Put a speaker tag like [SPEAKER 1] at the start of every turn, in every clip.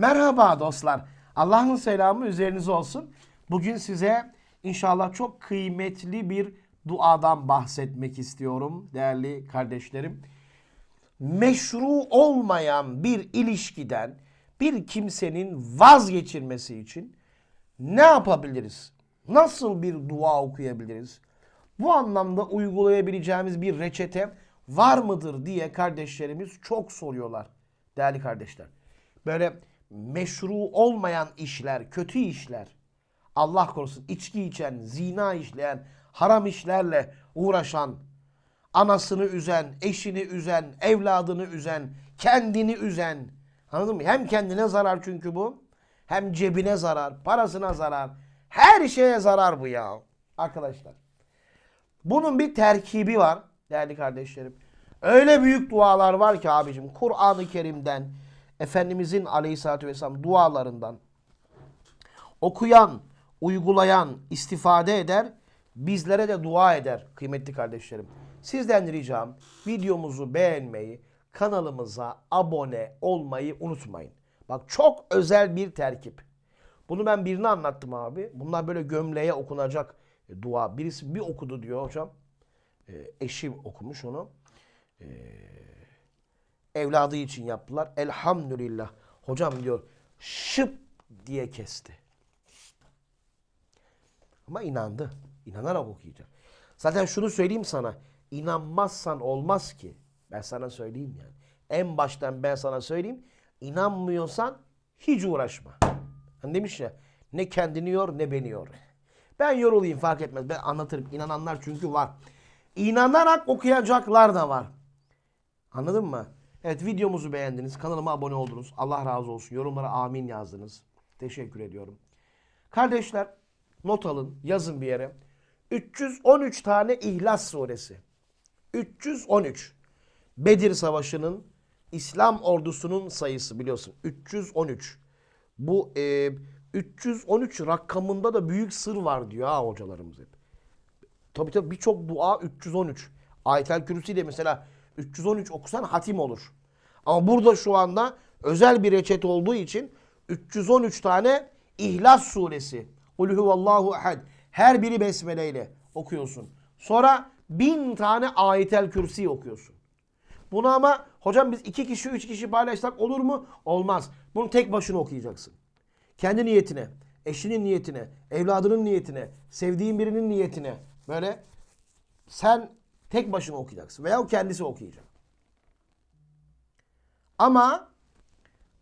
[SPEAKER 1] Merhaba dostlar. Allah'ın selamı üzerinize olsun. Bugün size inşallah çok kıymetli bir duadan bahsetmek istiyorum değerli kardeşlerim. Meşru olmayan bir ilişkiden bir kimsenin vazgeçirmesi için ne yapabiliriz? Nasıl bir dua okuyabiliriz? Bu anlamda uygulayabileceğimiz bir reçete var mıdır diye kardeşlerimiz çok soruyorlar. Değerli kardeşler. Böyle meşru olmayan işler, kötü işler, Allah korusun içki içen, zina işleyen, haram işlerle uğraşan, anasını üzen, eşini üzen, evladını üzen, kendini üzen. Anladın mı? Hem kendine zarar çünkü bu. Hem cebine zarar, parasına zarar. Her şeye zarar bu ya. Arkadaşlar. Bunun bir terkibi var değerli kardeşlerim. Öyle büyük dualar var ki abicim. Kur'an-ı Kerim'den, Efendimizin aleyhissalatü vesselam dualarından okuyan, uygulayan, istifade eder, bizlere de dua eder kıymetli kardeşlerim. Sizden ricam videomuzu beğenmeyi, kanalımıza abone olmayı unutmayın. Bak çok özel bir terkip. Bunu ben birine anlattım abi. Bunlar böyle gömleğe okunacak e, dua. Birisi bir okudu diyor hocam. E, eşim okumuş onu. E, evladı için yaptılar. Elhamdülillah. Hocam diyor şıp diye kesti. Ama inandı. İnanarak okuyacak. Zaten şunu söyleyeyim sana. İnanmazsan olmaz ki. Ben sana söyleyeyim yani. En baştan ben sana söyleyeyim. İnanmıyorsan hiç uğraşma. Hani demiş ya ne kendini yor ne beni yor. Ben yorulayım fark etmez. Ben anlatırım. İnananlar çünkü var. İnanarak okuyacaklar da var. Anladın mı? Evet videomuzu beğendiniz. Kanalıma abone oldunuz. Allah razı olsun. Yorumlara amin yazdınız. Teşekkür ediyorum. Kardeşler not alın. Yazın bir yere. 313 tane İhlas suresi. 313. Bedir Savaşı'nın İslam ordusunun sayısı biliyorsun. 313. Bu e, 313 rakamında da büyük sır var diyor ha hocalarımız hep. Tabii tabii birçok dua 313. Ayetel Kürsi de mesela 313 okusan hatim olur. Ama burada şu anda özel bir reçete olduğu için 313 tane İhlas suresi. Kul huvallahu ehad. Her biri besmele ile okuyorsun. Sonra bin tane ayetel kürsi okuyorsun. Bunu ama hocam biz iki kişi üç kişi paylaşsak olur mu? Olmaz. Bunu tek başına okuyacaksın. Kendi niyetine, eşinin niyetine, evladının niyetine, sevdiğin birinin niyetine böyle sen tek başına okuyacaksın veya kendisi okuyacak. Ama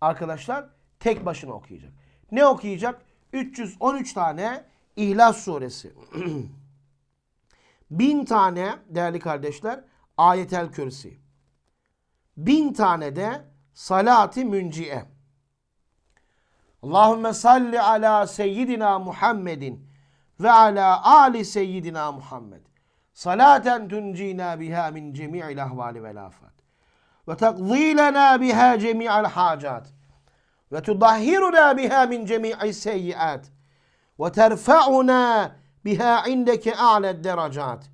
[SPEAKER 1] arkadaşlar tek başına okuyacak. Ne okuyacak? 313 tane İhlas suresi. Bin tane değerli kardeşler ayetel kürsi. Bin tane de salati münciye. Allahümme salli ala seyyidina Muhammedin ve ala ali seyyidina Muhammed. Salaten tuncina biha min cemi'il ahvali vel afat ve takzilena biha cemi'al hacat. Ve tudahhiruna biha min cemi'i seyyiat. Ve terfa'una biha indeke a'led deracat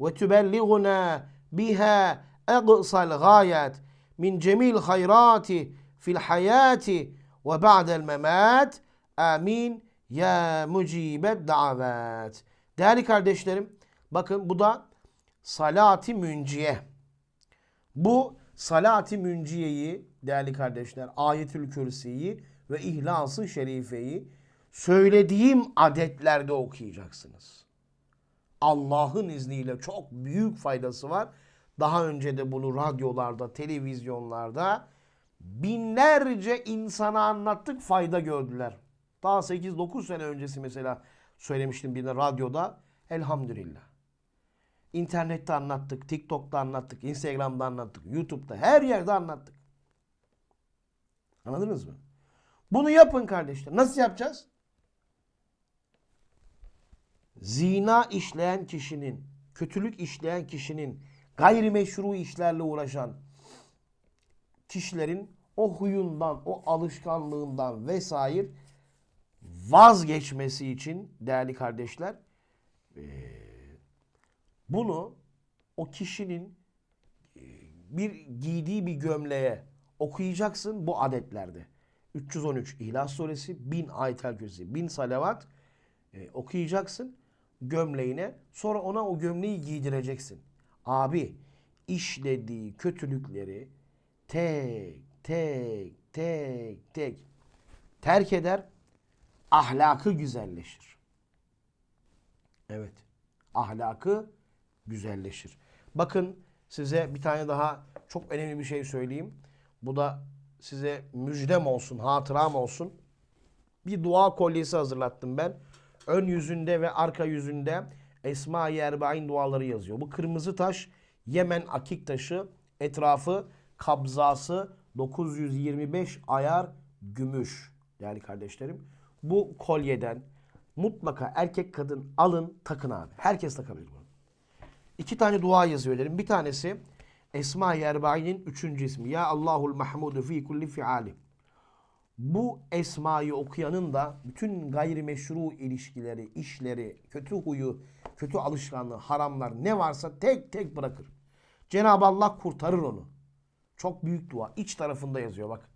[SPEAKER 1] ve tübelliguna biha eğsal gayet min cemil hayrati fil hayati ve ba'del memat. Amin. Ya mucibet davet. Değerli kardeşlerim bakın bu da salati münciye. Bu salati münciyeyi değerli kardeşler ayetül kürsiyi ve ihlas-ı şerifeyi söylediğim adetlerde okuyacaksınız. Allah'ın izniyle çok büyük faydası var. Daha önce de bunu radyolarda, televizyonlarda binlerce insana anlattık fayda gördüler. Daha 8-9 sene öncesi mesela söylemiştim birine radyoda. Elhamdülillah. İnternette anlattık, TikTok'ta anlattık, Instagram'da anlattık, YouTube'da her yerde anlattık. Anladınız mı? Bunu yapın kardeşler. Nasıl yapacağız? Zina işleyen kişinin, kötülük işleyen kişinin, gayrimeşru işlerle uğraşan kişilerin o huyundan, o alışkanlığından vesaire vazgeçmesi için değerli kardeşler bunu o kişinin bir giydiği bir gömleğe okuyacaksın bu adetlerde. 313 İhlas Suresi, 1000 Ayetel Kürsi, 1000 salavat e, okuyacaksın gömleğine. Sonra ona o gömleği giydireceksin. Abi işlediği kötülükleri tek tek tek tek terk eder. Ahlakı güzelleşir. Evet. Ahlakı güzelleşir. Bakın size bir tane daha çok önemli bir şey söyleyeyim. Bu da size müjdem olsun, hatıram olsun. Bir dua kolyesi hazırlattım ben. Ön yüzünde ve arka yüzünde Esma-i Erbain duaları yazıyor. Bu kırmızı taş Yemen akik taşı. Etrafı kabzası 925 ayar gümüş. Değerli kardeşlerim. Bu kolyeden mutlaka erkek kadın alın takın abi. Herkes takabilir bunu. İki tane dua yazıyor dedim. Bir tanesi Esma-i Erbain'in üçüncü ismi. Ya Allahul Mahmudu fi kulli fiali. Bu esmayı okuyanın da bütün gayrimeşru ilişkileri, işleri, kötü huyu, kötü alışkanlığı, haramlar ne varsa tek tek bırakır. Cenab-ı Allah kurtarır onu. Çok büyük dua. İç tarafında yazıyor bak.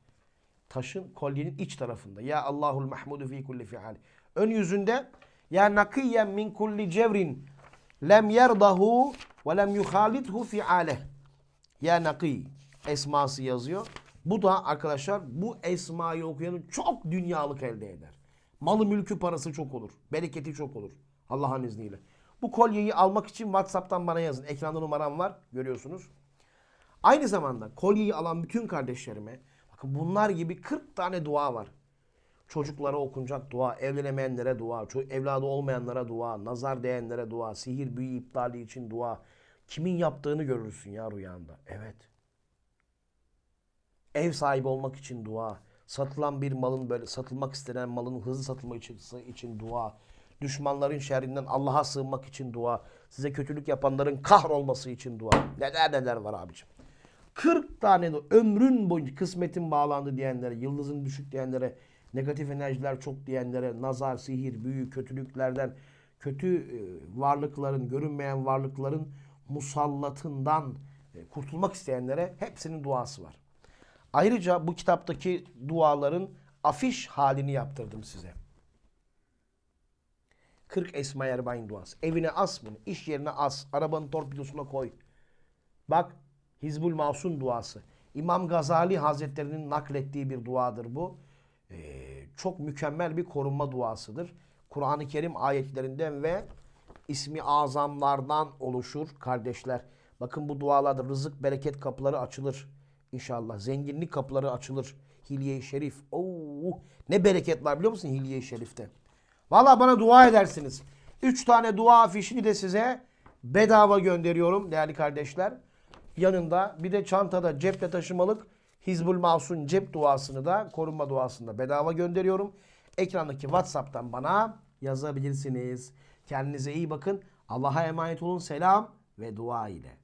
[SPEAKER 1] Taşın, kolyenin iç tarafında. Ya Allahul Mahmudu fi kulli fial. Ön yüzünde ya nakiyen min kulli cevrin lem yerdahu ve lem yuhalidhu fi'aleh. Ya naki esması yazıyor. Bu da arkadaşlar bu esmayı okuyanın çok dünyalık elde eder. Malı mülkü parası çok olur. Bereketi çok olur. Allah'ın izniyle. Bu kolyeyi almak için WhatsApp'tan bana yazın. Ekranda numaram var. Görüyorsunuz. Aynı zamanda kolyeyi alan bütün kardeşlerime bakın bunlar gibi 40 tane dua var. Çocuklara okunacak dua, evlenemeyenlere dua, evladı olmayanlara dua, nazar değenlere dua, sihir büyü iptali için dua. Kimin yaptığını görürsün ya rüyanda. Evet. Ev sahibi olmak için dua. Satılan bir malın böyle satılmak istenen malın hızlı satılmak için, için dua. Düşmanların şerrinden Allah'a sığınmak için dua. Size kötülük yapanların kahrolması için dua. Neler neler var abicim. 40 tane de ömrün boyunca kısmetin bağlandı diyenlere, yıldızın düşük diyenlere, negatif enerjiler çok diyenlere, nazar, sihir, büyü, kötülüklerden, kötü e, varlıkların, görünmeyen varlıkların musallatından e, kurtulmak isteyenlere hepsinin duası var. Ayrıca bu kitaptaki duaların afiş halini yaptırdım size. 40 Esma Erbain duası. Evine as bunu, iş yerine as, arabanın torpidosuna koy. Bak Hizbul Masum duası. İmam Gazali Hazretlerinin naklettiği bir duadır bu. Ee, çok mükemmel bir korunma duasıdır. Kur'an-ı Kerim ayetlerinden ve ismi azamlardan oluşur kardeşler. Bakın bu dualarda rızık bereket kapıları açılır. İnşallah zenginlik kapıları açılır. Hilye-i Şerif. Oo, ne bereket var biliyor musun Hilye-i Şerif'te? Valla bana dua edersiniz. Üç tane dua afişini de size bedava gönderiyorum değerli kardeşler. Yanında bir de çantada cepte taşımalık Hizbul Masum cep duasını da korunma duasını da bedava gönderiyorum. Ekrandaki WhatsApp'tan bana yazabilirsiniz. Kendinize iyi bakın. Allah'a emanet olun. Selam ve dua ile.